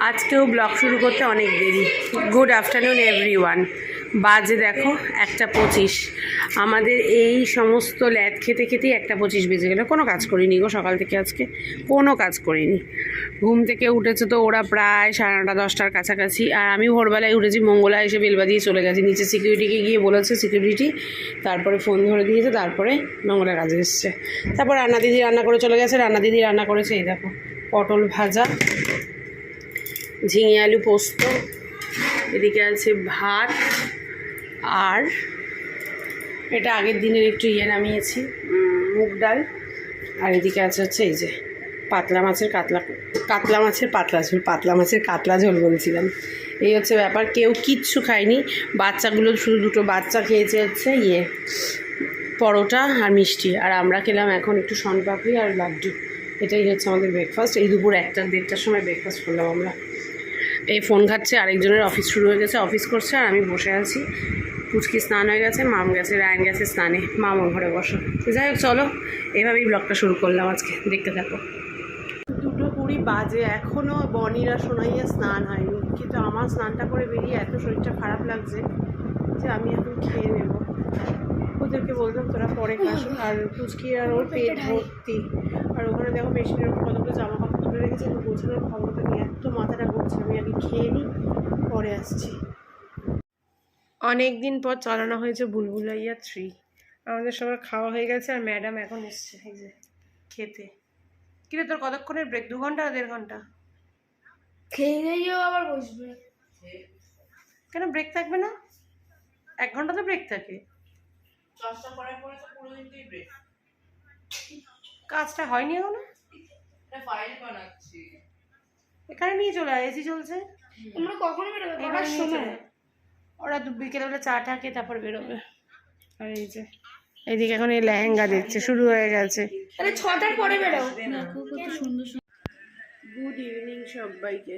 আজকেও ব্লগ শুরু করতে অনেক দেরি। গুড আফটারনুন এভরি ওয়ান বাজে দেখো, একটা পঁচিশ। আমাদের এই সমস্ত ল্যাদ খেতে খেতেই একটা পঁচিশ বেজে গেলো। কোনো কাজ করিনি গো সকাল থেকে আজকে। কোনো কাজ করিনি। ঘুম থেকে উঠেছে তো ওরা প্রায় সাড়ে নটা, দশটার কাছাকাছি। আর আমি ভোরবেলায় উঠেছি, মঙ্গলা এসে বেলবা দিয়ে চলে গেছি। নিচে সিকিউরিটিকে গিয়ে বলেছে সিকিউরিটি তারপরে ফোন ধরে দিয়েছে, তারপরে মঙ্গলা কাজে এসছে। তারপর রান্না দিদি রান্না করে চলে গেছে, রান্না দিদি রান্না করেছে, এই দেখো, পটল ভাজা। ঝিঙে আলু পোস্ত, এদিকে আছে ভাত, আর এটা আগের দিনের একটু ইয়ে নামিয়েছি মুগ ডাল, আর এদিকে আছে হচ্ছে এই যে পাতলা মাছের কাতলা কাতলা মাছের পাতলা ঝোল, পাতলা মাছের কাতলা ঝোল বলছিলাম। এই হচ্ছে ব্যাপার, কেউ কিচ্ছু খায়নি, বাচ্চাগুলো শুধু দুটো বাচ্চা খেয়েছে হচ্ছে ইয়ে পরোটা আর মিষ্টি, আর আমরা খেলাম এখন একটু শনপাপড়ি আর লাড্ডু। এটাই হচ্ছে আমাদের ব্রেকফাস্ট এই দুপুর একটা দেড়টার সময় ব্রেকফাস্ট করলাম আমরা। এই ফোন ঘাটছে, আরেকজনের অফিস শুরু হয়ে গেছে, অফিস করছে, আর আমি বসে আছি। পুচকি স্নান হয়ে গেছে, মাম গেছে, রায়ন গেছে স্নানে। মাম ওর ঘরে বসো। যাই হোক, চলো, এভাবেই ব্লগটা শুরু করলাম আজকে, দেখতে থাকো। দুটো কুড়ি বাজে এখনও বনিরা সোনাইয়া স্নান হয়নি। কিন্তু আমার স্নানটা করে বেরিয়ে এত শরীরটা খারাপ লাগছে যে আমি এখন খেয়ে নেব। ওদেরকে বলতাম তোরা পরে খাস। আর পুচকি আর ওর পেট ভর্তি। আর ওখানে দেখো মেশিনের কতগুলো জামা কাপড় তুলে রেখেছে তো গোছানোর ক্ষমতা নিয়ে এত মাথাটা ঘুরছে আমি আগে খেয়ে নিই পরে আসছি। অনেক দিন পর চালানো হয়েছে বুলবুলাইয়া থ্রি। আমাদের সবার খাওয়া হয়ে গেছে আর ম্যাডাম এখন এসছে এই যে খেতে। কিরে তোর কতক্ষণের ব্রেক দু ঘণ্টা আর দেড় ঘণ্টা? খেয়ে আবার বসবে। কেন ব্রেক থাকবে না? এক ঘণ্টা তো ব্রেক থাকে। কাজটা হয়নি এখনও? এখানে নিয়ে চলে আয় এসি চলছে। তোমরা কখন বেরোবে? সময় ওরা বিকেলবেলা চা টা খেয়ে তারপর বেরোবে। আর এই যে এইদিকে এখন এই লেহেঙ্গা দিচ্ছে শুরু হয়ে গেছে। তাহলে ছটার পরে বেরো। কত সুন্দর গুড ইভিনিং সবাইকে।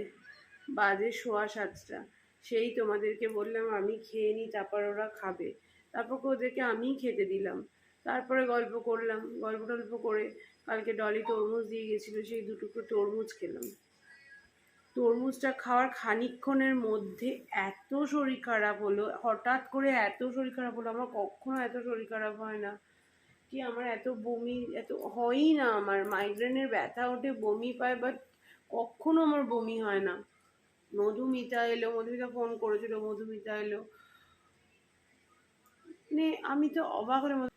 বাজে সোয়া সাতটা। সেই তোমাদেরকে বললাম আমি খেয়ে নিই তারপর ওরা খাবে। তারপর ওদেরকে আমিই খেতে দিলাম। তারপরে গল্প করলাম গল্প টল্প করে কালকে ডলি তরমুজ দিয়ে গেছিল, সেই দুটুকরো তরমুজ খেলাম। তরমুজটা খাওয়ার খানিকক্ষণের মধ্যে এত শরীর খারাপ হলো, হঠাৎ করে এত শরীর খারাপ হলো, আমার কখনো এত শরীর খারাপ হয় না কি আমার এত বমি, এত হয়ই না আমার মাইগ্রেনের ব্যথা ওঠে, বমি পায় বাট কখনো আমার বমি হয় না। মধুমিতা এলো, মধুমিতা ফোন করেছিল, মধুমিতা এলো। মানে আমি তো অবাক হলে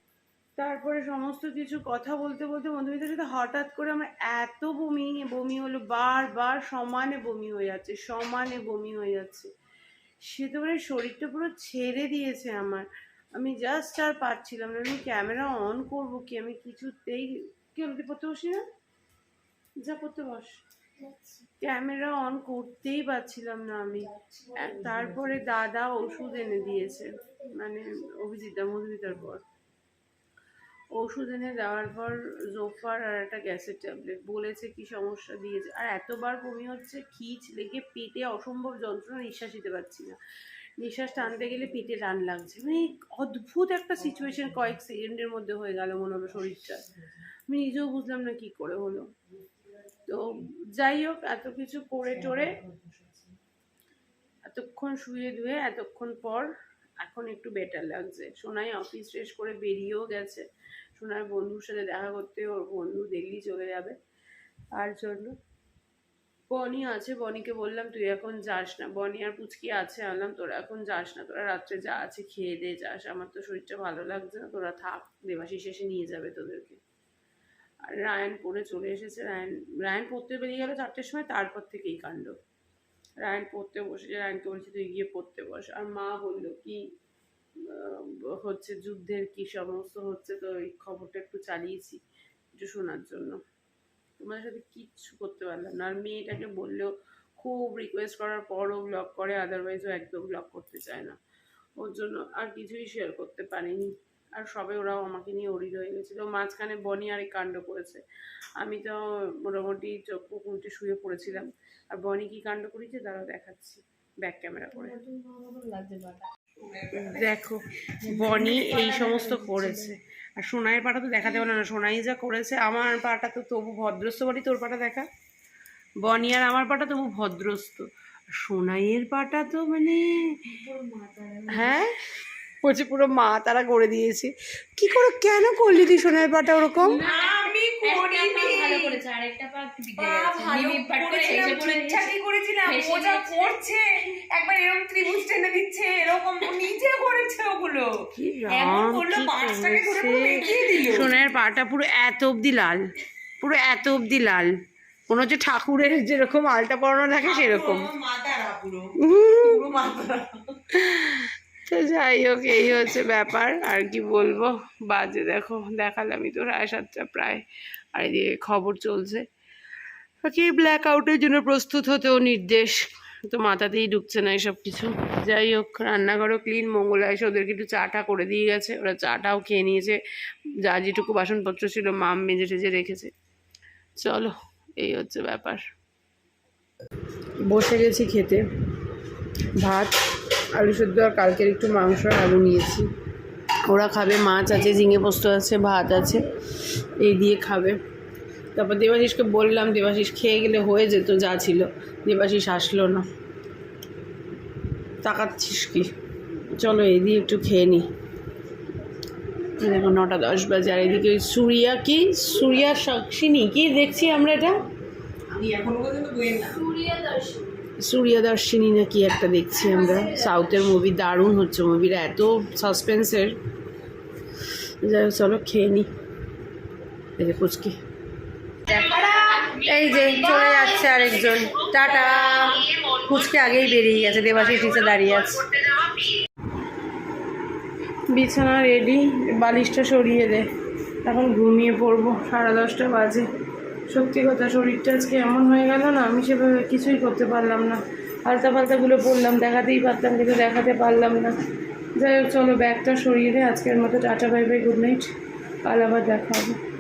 তারপরে সমস্ত কিছু কথা বলতে বলতে মধুমিতার সাথে হঠাৎ করে আমার এত বমি বমি হলো বারবার সমানে বমি হয়ে যাচ্ছে সমানে বমি হয়ে যাচ্ছে। সে তো মানে শরীরটা পুরো ছেড়ে দিয়েছে আমার। আমি জাস্ট আর পারছিলাম না। আমি ক্যামেরা অন করব কি? আমি কিছুতেই কি হলদি পড়তে বসি না? যা পড়তে বস। ক্যামেরা অন করতেই পারছিলাম না আমি। তারপরে দাদা ওষুধ এনে দিয়েছে। মানে অভিজিৎদা মধুমিতার পর ওষুধ এনে দেওয়ার পর জোফার আর একটা গ্যাসের ট্যাবলেট বলেছে কি সমস্যা দিয়েছে। আর এতবার বমি হচ্ছে, খিচ লেগে পেটে অসম্ভব যন্ত্রণা, নিঃশ্বাস নিতে পারছি না। নিঃশ্বাস টানতে গেলে পেটে টান লাগছে। মানে অদ্ভুত একটা সিচুয়েশন কয়েক সেকেন্ডের মধ্যে হয়ে গেল মনে হলো শরীরটা। আমি নিজেও বুঝলাম না কি করে হলো। তো যাই হোক, এত কিছু করে টোরে এতক্ষণ শুয়ে ধুয়ে এতক্ষণ পর এখন একটু বেটার লাগছে। সোনাই অফিস শেষ করে বেরিয়েও গেছে। সোনার বন্ধুর সাথে দেখা করতে, ওর বন্ধু দিল্লি চলে যাবে। তার জন্য বনি আছে, বনিকে বললাম, তুই এখন যাস না। বনি, আর পুচকি আছে? আনলাম, তোরা এখন যাস না, তোরা রাত্রে যা আছে খেয়ে দিয়ে যাস। আমার তো শরীরটা ভালো লাগছে না, তোরা থাক, দেবাশিস এসে নিয়ে যাবে তোদেরকে। আর রায়ন পড়ে চলে এসেছে। রায়ন রায়ন পড়তে বেরিয়ে গেল চারটের সময়, তারপর থেকেই কাণ্ড। রায়ন পড়তে বসেছে, রায়নকে বলছি, তুই গিয়ে পড়তে বস। আর মা বলল, কি হচ্ছে যুদ্ধের কি সমস্ত হচ্ছে তো এই খবরটা একটু চালিয়েছি একটু শোনার জন্য। তোমাদের সাথে কিচ্ছু করতে পারলাম না। আর মেয়েটাকে বললেও খুব রিকোয়েস্ট করার পরও ব্লগ করে আদারওয়াইজ ও একদম ব্লগ করতে চায় না। ওর জন্য আর কিছুই শেয়ার করতে পারিনি। আর সবে ওরাও আমাকে নিয়ে অরিড হয়ে গেছিল। মাঝখানে বনি আর কাণ্ড করেছে। আমি তো মোটামুটি চোখ উল্টে শুয়ে পড়েছিলাম। আর বনি কি কাণ্ড করেছে তারাও দেখাচ্ছি। ব্যাক ক্যামেরা করে। দেখো, বনি এই সমস্ত করেছে। আর সোনাইয়ের পাটা তো দেখাতে পারল না সোনাই যা করেছে, আমার পাটা তো তবু ভদ্রস্থ বাড়ি তোর পাটা দেখা। বনি আর আমার পাটা তবু ভদ্রস্ত সোনাইয়ের পাটা তো মানে হ্যাঁ? বলছি পুরো মা তারা করে দিয়েছে। কি করে কেন করলি তুই সোনাইয়ের পাটা ওরকম? একবার এরকম ত্রিভুজ টেনে দিচ্ছে এরকম নিজে করেছে ওগুলো। এমন করল পাঁচটাকে ধরে পুরো বেঁকিয়ে দিল। সোনাইয়ের পাটা পুরো এত অবধি লাল পুরো এত অবধি লাল। মনে হচ্ছে ঠাকুরের যেরকম আলতা পরানো থাকে সেরকম। মাতারা পুরো। পুরো মাতারা। তো যাই হোক, এই হচ্ছে ব্যাপার। আর কি বলব? বাজে, দেখো, দেখালামই তো রায় সাতটা প্রায়। আর এদিকে খবর চলছে। কি ব্ল্যাক আউটের জন্য প্রস্তুত হতেও নির্দেশ। তো মাথাতেই ঢুকছে না এসব কিছু। যাই হোক, রান্নাঘরও ক্লিন মঙ্গলা এসে ওদেরকে একটু চাটা করে দিয়ে গেছে। ওরা চাটাও খেয়ে নিয়েছে। যা যেটুকু বাসনপত্র ছিল, মাম মেজে টেজে রেখেছে। চলো, এই হচ্ছে ব্যাপার। বসে গেছি খেতে। ভাত আলু সেদ্ধ আর কালকের একটু মাংস আর আলু নিয়েছি। ওরা খাবে মাছ আছে ঝিঙে পোস্ত আছে ভাত আছে এই দিয়ে খাবে। তারপর দেবাশিসকে বললাম দেবাশিস খেয়ে গেলে হয়ে যেত যা ছিল। দেবাশিস আসলো না। তাকাচ্ছিস কি? চলো এই দিয়ে একটু খেয়ে নিই দেখো নটা দশ বাজে। আর এদিকে ওই সুরিয়া কি? সুরিয়া সাক্ষিনী কি দেখছি আমরা এটা? আমি এখনও পর্যন্ত বইয়ের না সূর্যদর্শিনী না কি একটা দেখছি আমরা। সাউথের মুভি দারুণ হচ্ছে মুভিটা এত সাসপেন্সের যাই চলো খেয়ে নি। এই যে পুচকি। এই যে, চলে যাচ্ছে আরেকজন। টাটা। পুচকে আগেই বেরিয়ে গেছে, দেবাশিস নিচে দাঁড়িয়ে আছে। বিছানা রেডি বালিশটা সরিয়ে দে। এখন ঘুমিয়ে পড়ব, সাড়ে দশটা বাজে। সত্যি কথা, শরীরটা আজকে এমন হয়ে গেল না, আমি সেভাবে কিছুই করতে পারলাম না। আলতা পালতাগুলো পড়লাম দেখাতেই পারতাম, কিন্তু দেখাতে পারলাম না। যাই হোক, চলো, ব্যাগটা সরিয়ে আজকের মতো tata, bye bye, good night. কাল আবার দেখা হবে।